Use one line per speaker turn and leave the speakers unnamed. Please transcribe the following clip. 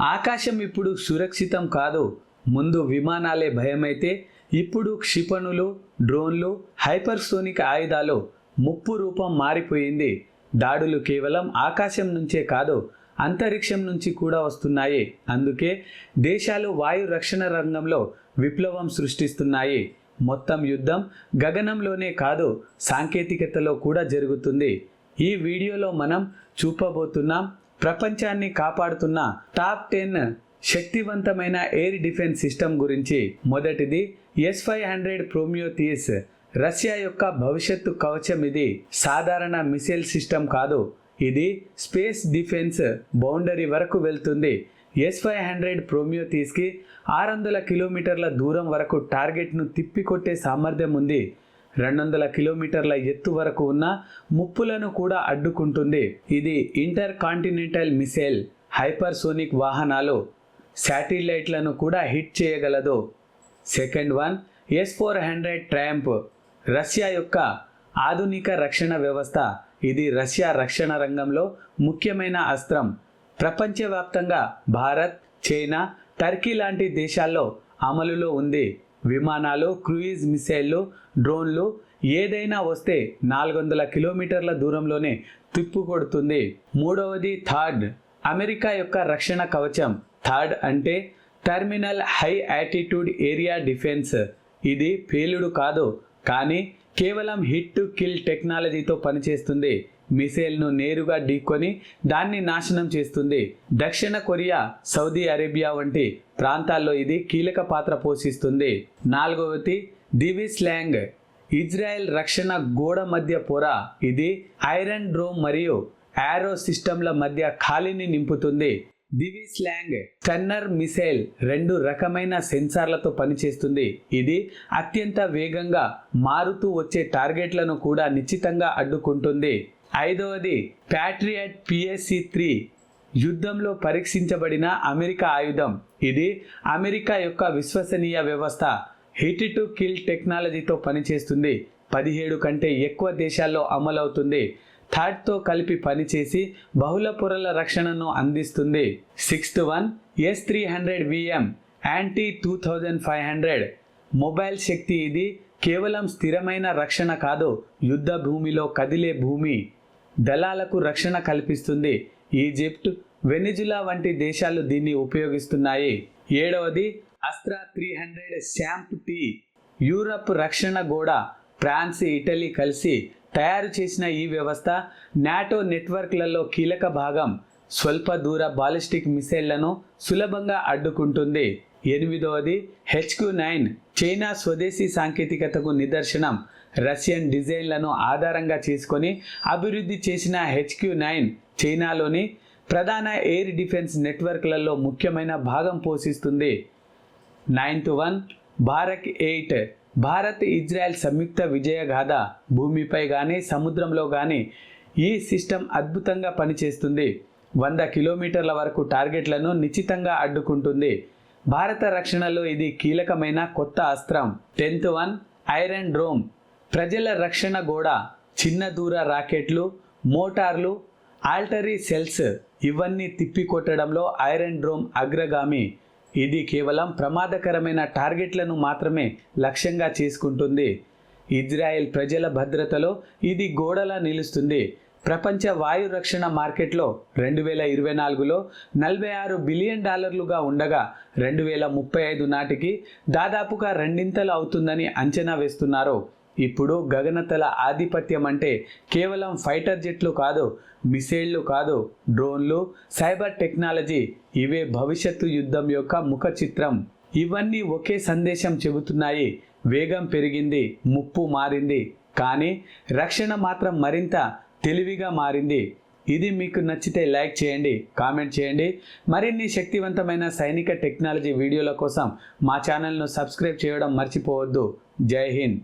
ఆకాశం ఇప్పుడు సురక్షితం కాదు. ముందు విమానాలే భయమైతే ఇప్పుడు క్షిపణులు డ్రోన్లు హైపర్సోనిక్ ఆయుధాలు ముప్పు రూపం మారిపోయింది. దాడులు కేవలం ఆకాశం నుంచే కాదు అంతరిక్షం నుంచి కూడా వస్తున్నాయి. అందుకే దేశాలు వాయు రక్షణ రంగంలో విప్లవం సృష్టిస్తున్నాయి. మొత్తం యుద్ధం గగనంలోనే కాదు సాంకేతికతలో కూడా జరుగుతుంది. ఈ వీడియోలో మనం చూపబోతున్నాం ప్రపంచాన్ని కాపాడుతున్న టాప్ టెన్ శక్తివంతమైన ఎయిర్ డిఫెన్స్ సిస్టమ్ గురించి మొదటిది S five hundred Prometheus Russia యొక్క భవిష్యత్తు కవచం ఇది. సాధారణ మిసైల్ సిస్టమ్ కాదు. ఇది స్పేస్ డిఫెన్స్ బౌండరీ వరకు వెళ్తుంది. ఎస్ ఫైవ్ హండ్రెడ్ ప్రోమియోథియస్కి ఆరు వందల కిలోమీటర్ల దూరం వరకు టార్గెట్ను తిప్పికొట్టే సామర్థ్యం ఉంది. రెండు వందల కిలోమీటర్ల ఎత్తు వరకు ఉన్న ముప్పులను కూడా అడ్డుకుంటుంది. ఇది ఇంటర్ కాంటినెంటల్ మిసైల్ హైపర్సోనిక్ వాహనాలు శాటిలైట్లను కూడా హిట్ చేయగలదు. Second one S four hundred Triumph Russia యొక్క ఆధునిక రక్షణ వ్యవస్థ. ఇది రష్యా రక్షణ రంగంలో ముఖ్యమైన అస్త్రం. ప్రపంచవ్యాప్తంగా భారత్ చైనా టర్కీ లాంటి దేశాల్లో అమలులో ఉంది. విమానాలు క్రూయిజ్ మిసైళ్ళు డ్రోన్లు ఏదైనా వస్తే నాలుగు వందల కిలోమీటర్ల దూరంలోనే తిప్పుకొడుతుంది మూడవది థర్డ్ అమెరికా యొక్క రక్షణ కవచం. థర్డ్ అంటే terminal high attitude area defence. ఇది పేలుడు కాదు కానీ కేవలం హిట్ టు కిల్ టెక్నాలజీతో పనిచేస్తుంది. మిసైల్ను నేరుగా ఢీకొని దాన్ని నాశనం చేస్తుంది. దక్షిణ కొరియా సౌదీ అరేబియా వంటి ప్రాంతాల్లో ఇది కీలక పాత్ర పోషిస్తుంది. నాలుగవది దివి స్లాంగ్. ఇజ్రాయెల్ రక్షణ గోడ మధ్య పొర. ఇది ఐరన్ డ్రోమ్ మరియు యారో సిస్టంల మధ్య ఖాళీని నింపుతుంది. దివి స్లాంగ్ స్టన్నర్ మిసైల్ రెండు రకమైన సెన్సార్లతో పనిచేస్తుంది. ఇది అత్యంత వేగంగా మారుతూ వచ్చే టార్గెట్లను కూడా నిశ్చితంగా అడ్డుకుంటుంది. ఐదవది ప్యాట్రియట్ పిఎస్సి త్రీ యుద్ధంలో పరీక్షించబడిన అమెరికా ఆయుధం. ఇది అమెరికా యొక్క విశ్వసనీయ వ్యవస్థ. హిట్ టు కిల్ టెక్నాలజీతో పనిచేస్తుంది. పదిహేడు కంటే ఎక్కువ దేశాల్లో అమలవుతుంది. థర్డ్తో కలిపి పనిచేసి బహుళ పొరల రక్షణను అందిస్తుంది. Sixth one S three hundred VM anti two thousand five hundred mobile శక్తి ఇది కేవలం స్థిరమైన రక్షణ కాదు యుద్ధ భూమిలో కదిలే భూమి. దళాలకు రక్షణ కల్పిస్తుంది. ఈజిప్ట్ వెనిజులా వంటి దేశాలు దీన్ని ఉపయోగిస్తున్నాయి. ఏడవది Aster three hundred SAMP T. Europe రక్షణ గోడ ఫ్రాన్స్ ఇటలీ కలిసి తయారు చేసిన ఈ వ్యవస్థ నాటో నెట్వర్క్లలో కీలక భాగం. స్వల్ప దూర బాలిస్టిక్ మిసైళ్ళను సులభంగా అడ్డుకుంటుంది. ఎనిమిదవది హెచ్క్యూ నైన్ చైనా స్వదేశీ సాంకేతికతకు నిదర్శనం. రష్యన్ డిజైన్లను ఆధారంగా చేసుకొని అభివృద్ధి చేసిన హెచ్క్యూ నైన్ చైనాలోని ప్రధాన ఎయిర్ డిఫెన్స్ నెట్వర్క్లలో ముఖ్యమైన భాగం పోషిస్తుంది. Ninth one Bharat eight Bharat Israel సంయుక్త విజయగాథ భూమిపై కానీ సముద్రంలో కానీ ఈ సిస్టమ్ అద్భుతంగా పనిచేస్తుంది. వంద కిలోమీటర్ల వరకు టార్గెట్లను నిశ్చితంగా అడ్డుకుంటుంది. భారత రక్షణలో ఇది కీలకమైన కొత్త అస్త్రం. టెన్త్ వన్ ఐరన్ డ్రోమ్ ప్రజల రక్షణ గోడ చిన్న దూర రాకెట్లు మోటార్లు ఆల్టరీ సెల్స్ ఇవన్నీ తిప్పికొట్టడంలో ఐరన్ డ్రోమ్ అగ్రగామి. ఇది కేవలం ప్రమాదకరమైన టార్గెట్లను మాత్రమే లక్ష్యంగా చేసుకుంటుంది. ఇజ్రాయెల్ ప్రజల భద్రతలో ఇది గోడలా నిలుస్తుంది. ప్రపంచ వాయు రక్షణ మార్కెట్లో రెండు వేల ఇరవై నాలుగులో నలభై ఆరు బిలియన్ డాలర్లుగా ఉండగా రెండు వేల ముప్పై ఐదు నాటికి దాదాపుగా రెండింతలు అవుతుందని అంచనా వేస్తున్నారు. ఇప్పుడు గగనతల ఆధిపత్యం అంటే కేవలం ఫైటర్ జెట్లు కాదు మిసైళ్ళు కాదు డ్రోన్లు సైబర్ టెక్నాలజీ ఇవే భవిష్యత్తు యుద్ధం యొక్క ముఖ చిత్రం. ఇవన్నీ ఒకే సందేశం చెబుతున్నాయి. వేగం పెరిగింది ముప్పు మారింది. కానీ రక్షణ మాత్రం మరింత తెలివిగా మారింది. ఇది మీకు నచ్చితే లైక్ చేయండి కామెంట్ చేయండి. మరిన్ని శక్తివంతమైన సైనిక టెక్నాలజీ వీడియోల కోసం మా ఛానల్ను సబ్స్క్రైబ్ చేయడం మర్చిపోవద్దు. జై హింద్.